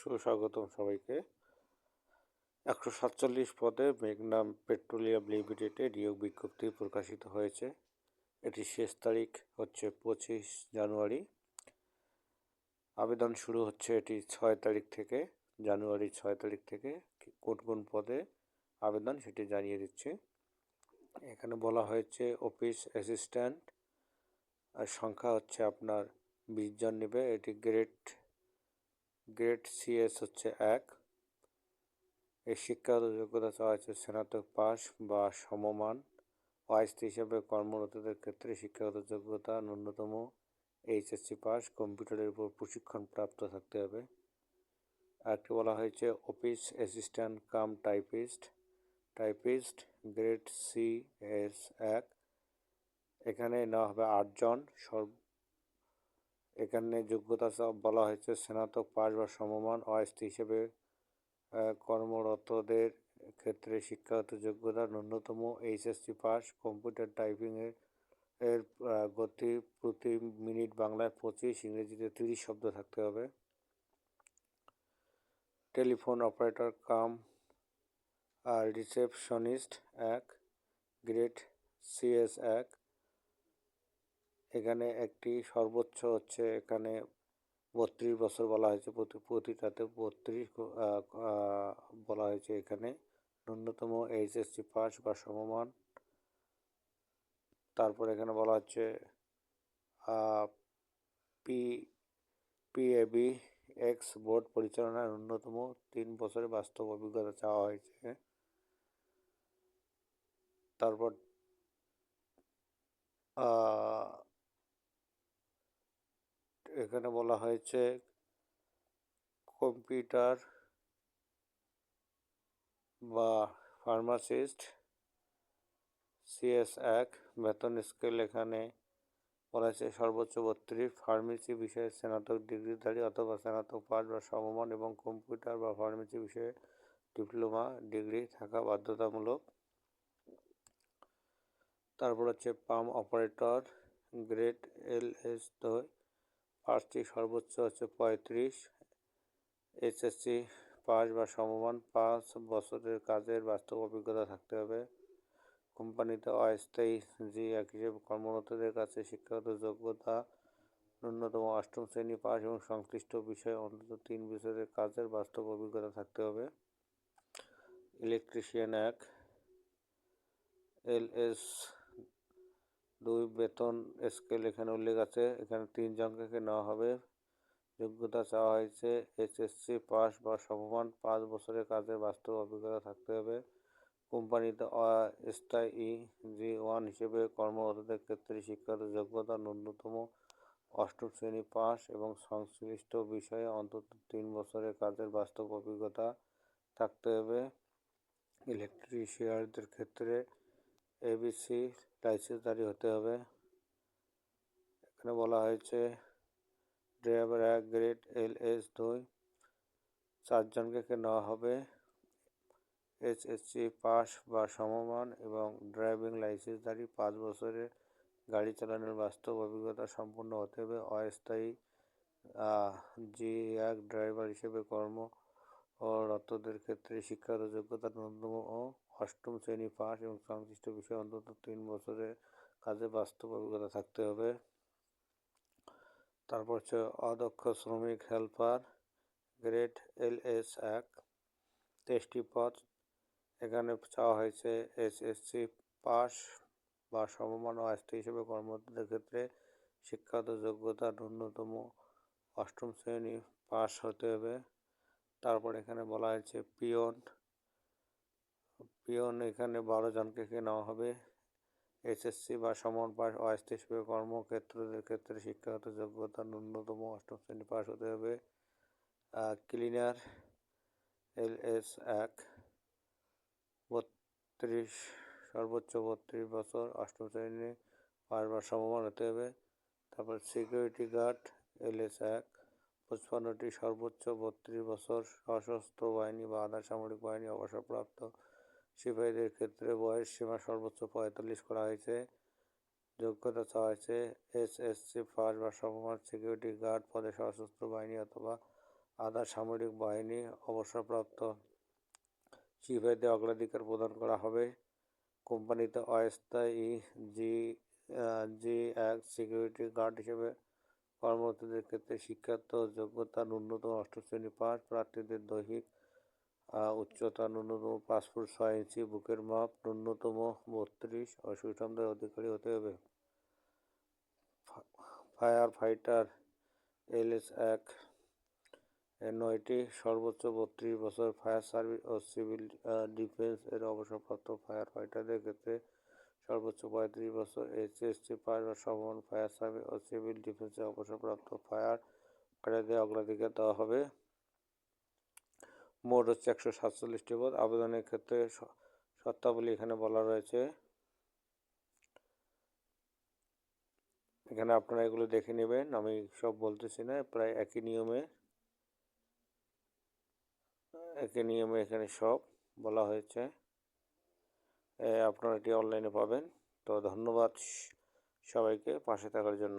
সুস্বাগতম সবাইকে। একশো সাতচল্লিশ পদে মেঘনাম পেট্রোলিয়াম লিমিটেডে নিয়োগ বিজ্ঞপ্তি প্রকাশিত হয়েছে। এটি শেষ তারিখ হচ্ছে পঁচিশ জানুয়ারি। আবেদন শুরু হচ্ছে এটি ছয় তারিখ থেকে, জানুয়ারি ছয় তারিখ থেকে। কোন কোন পদে আবেদন সেটি জানিয়ে দিচ্ছে। এখানে বলা হয়েছে অফিস অ্যাসিস্ট্যান্ট, আর সংখ্যা হচ্ছে আপনার বিশ জন নেবে। এটি গ্রেড গ্রেড সিএস হচ্ছে এক। এই শিক্ষাগত যোগ্যতা চাওয়া হচ্ছে স্নাতক পাস বা সমমান। ওয়াইসি হিসাবে কর্মরতদের ক্ষেত্রে শিক্ষাগত যোগ্যতা ন্যূনতম এইচএসসি পাস কম্পিউটারের উপর প্রশিক্ষণ প্রাপ্ত থাকতে হবে। আরেকটি বলা হয়েছে, office assistant cum typist. Typist grade C S এক। এখানে নেওয়া হবে আটজন। সর্ব এখানে যোগ্যতা বলা হয়েছে, স্নাতক পাশ বা সমমান অস্থায়ী হিসেবে কর্মরতদের ক্ষেত্রে শিক্ষাগত যোগ্যতা ন্যূনতম এইচএসসি পাস কম্পিউটার টাইপিংয়ের এর গতি প্রতি মিনিট বাংলায় পঁচিশ, ইংরেজিতে তিরিশ শব্দ থাকতে হবে। টেলিফোন অপারেটর, কাম আর রিসেপশনিস্ট, এক গ্রেড সিএস, এক এখানে একটি সর্বোচ্চ হচ্ছে এখানে বত্রিশ বছর বলা হয়েছে। প্রতি, প্রতিটাতে বত্রিশ বলা হয়েছে এখানে। ন্যূনতম এইচএসসি পাস বা সমমান। তারপর এখানে বলা হচ্ছে পি, পিএবি, এক্স বোর্ড পরিচালনায় ন্যূনতম তিন বছরের বাস্তব অভিজ্ঞতা চাওয়া হয়েছে। তারপর এখানে বলা হয়েছে কম্পিউটার বা ফার্মাসিস্ট, সিএস এক, বেতন স্কেল এখানে বলা হয়েছে সর্বোচ্চ বত্রিশ, ফার্মেসি বিষয়ে স্নাতক ডিগ্রিধারী অথবা স্নাতক পাস বা সমমান এবং কম্পিউটার বা ফার্মেসি বিষয়ে ডিপ্লোমা ডিগ্রি থাকা বাধ্যতামূলক। তারপর হচ্ছে পাম অপারেটর, গ্রেড এল এস দুই পাঁচটি সর্বোচ্চ হচ্ছে পঁয়ত্রিশ, এসএসসি পাস বা সমমান পাঁচ, বছরের কাজের বাস্তব অভিজ্ঞতা থাকতে হবে। কোম্পানিতে অস্থায়ী জি এক হিসেবে কর্মরতদের কাছে শিক্ষাগত যোগ্যতা, ন্যূনতম অষ্টম শ্রেণি পাস এবং সংশ্লিষ্ট বিষয়ে অন্তত তিন বছরের কাজের বাস্তব অভিজ্ঞতা থাকতে হবে। ইলেকট্রিশিয়ান এক, এল এস দুই বেতন স্কেল এখানে উল্লেখ আছে। এখানে তিনজনকে নেওয়া হবে। যোগ্যতা চাওয়া হয়েছে এইচএসসি পাস বা সমমান। পাঁচ বছরের কাজের বাস্তব অভিজ্ঞতা থাকতে হবে। কোম্পানিতে স্থায়ী জি ওয়ান হিসেবে কর্মরতদের ক্ষেত্রে শিক্ষাগত যোগ্যতা ন্যূনতম অষ্টম শ্রেণি পাস এবং সংশ্লিষ্ট বিষয়ে অন্তত তিন বছরের কাজের বাস্তব অভিজ্ঞতা থাকতে হবে। ইলেকট্রিশিয়ানদের ক্ষেত্রে এবিসি লাইসেন্সধারী হতে হবে। এখানে বলা হয়েছে ড্রাইভার এক গ্রেড এল এস দুই। চারজনকে নেওয়া হবে। এইচএসসি পাস বা সমমান এবং ড্রাইভিং লাইসেন্সধারী পাঁচ বছরের গাড়ি চালানোর বাস্তব অভিজ্ঞতা সম্পন্ন হতে হবে। অস্থায়ী জি এক ড্রাইভার হিসেবে কর্মরতদের ক্ষেত্রে শিক্ষাগত যোগ্যতা ন্যূনতম ও অষ্টম শ্রেণি পাস এবং সংশ্লিষ্ট বিষয়ে অন্তত তিন বছরের কাজে বাস্তব অভিজ্ঞতা থাকতে হবে। তারপর হচ্ছে অদক্ষ শ্রমিক হেল্পার গ্রেড এল এস এক তেইশটি পদ, এখানে চাওয়া হয়েছে এস এসএসসি পাস বা সমমান অস্থায়ী হিসেবে কর্মরতদের ক্ষেত্রে শিক্ষাগত যোগ্যতা ন্যূনতম অষ্টম শ্রেণি পাস হতে হবে। তারপর এখানে বলা হয়েছে পিয়ন পিয়ন এখানে বারো জনকে কে নেওয়া হবে? এসএসসি বা সমান পাস অস্থায়ী কর্মক্ষেত্রদের ক্ষেত্রে শিক্ষাগত যোগ্যতা ন্যূনতম অষ্টম শ্রেণি পাস হতে হবে। ক্লিনার এল এস এক, বত্রিশ, সর্বোচ্চ বত্রিশ বছর, অষ্টম শ্রেণি পাস বা সমমান হতে হবে। তারপর সিকিউরিটি গার্ড এল এস এক, পঁচপান্নটি সর্বোচ্চ বত্রিশ বছর, সশস্ত্র বাহিনী বা আধা সামরিক বাহিনী অবসরপ্রাপ্ত সিপাহীদের ক্ষেত্রে বয়স সীমা সর্বোচ্চ পঁয়তাল্লিশ করা হয়েছে। যোগ্যতা চাওয়া হয়েছে এস এস সি ফার্স্ট বা সমমান সিকিউরিটি গার্ড পদে সশস্ত্র বাহিনী অথবা আধা সামরিক বাহিনী অবসরপ্রাপ্ত। সিপাহীদের অগ্রাধিকার প্রদান করা হবে। কোম্পানিতে অস্থায়ী জি জি এক সিকিউরিটি গার্ড হিসেবে কর্মরতদের ক্ষেত্রে শিক্ষাগত যোগ্যতা ন্যূনতম অষ্টম শ্রেণি পাস প্রার্থীদের দৈহিক উচ্চতা ন্যূনতম পাঁচ ফুট ছয় ইঞ্চি, বুকের মাপ ন্যূনতম বত্রিশ ও সুঠামদের অধিকারী হতে হবে। ফায়ার ফাইটার এলএস এক নয়টি, সর্বোচ্চ বত্রিশ বছর ফায়ার সার্ভিস ও সিভিল ডিফেন্স এর অবসরপ্রাপ্ত ফায়ার ফাইটারদের ক্ষেত্রে সর্বোচ্চ পঁয়ত্রিশ বছর, এইচএসসি বা সমান ফায়ার সার্ভিস ও সিভিল ডিফেন্সের অবসরপ্রাপ্ত ফায়ার ফাইটারদের অগ্রাধিকার দেওয়া হবে। মোট হচ্ছে একশো সাতচল্লিশটি পদ আবেদনের ক্ষেত্রে শর্তাবলী এখানে বলা রয়েছে। এখানে আপনারা এগুলো দেখে নেবেন। আমি সব বলতেছি না, প্রায় একই নিয়মে একই নিয়মে এখানে সব বলা হয়েছে। আপনারা এটি অনলাইনে পাবেন। তো ধন্যবাদ সবাইকে পাশে থাকার জন্য।